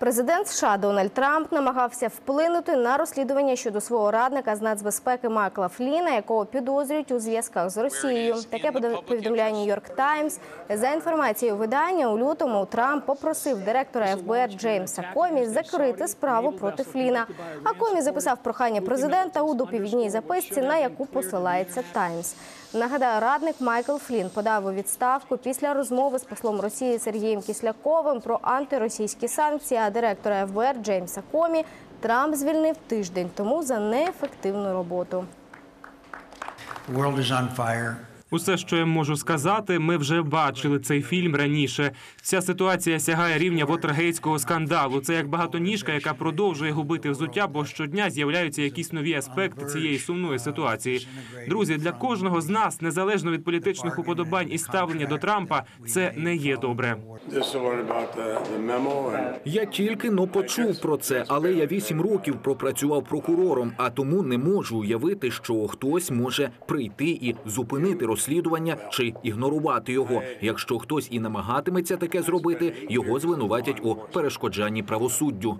Президент США Дональд Трамп намагався вплинути на розслідування щодо свого радника з нацбезпеки Майкла Фліна, якого підозрюють у зв'язках з Росією. Таке повідомляє Нью-Йорк Таймс. За інформацією видання, у лютому Трамп попросив директора ФБР Джеймса Комі закрити справу проти Фліна. А Комі записав прохання президента у доповідній записці, на яку посилається Таймс. Нагадаю, радник Майкл Флін подав у відставку після розмови з послом Росії Сергієм Кісляковим про антиросійські санкції. Директора ФБР Джеймса Комі Трамп звільнив тиждень тому за неефективну роботу. The world is. Усе, що я можу сказати, ми вже бачили цей фільм раніше. Ця ситуація сягає рівня вотергейтського скандалу. Це як багатоніжка, яка продовжує губити взуття, бо щодня з'являються якісь нові аспекти цієї сумної ситуації. Друзі, для кожного з нас, незалежно від політичних уподобань і ставлення до Трампа, це не є добре. Я тільки но почув про це, але я вісім років пропрацював прокурором, а тому не можу уявити, що хтось може прийти і зупинити розслідування чи ігнорувати його. Якщо хтось і намагатиметься таке зробити, його звинуватять у перешкоджанні правосуддю.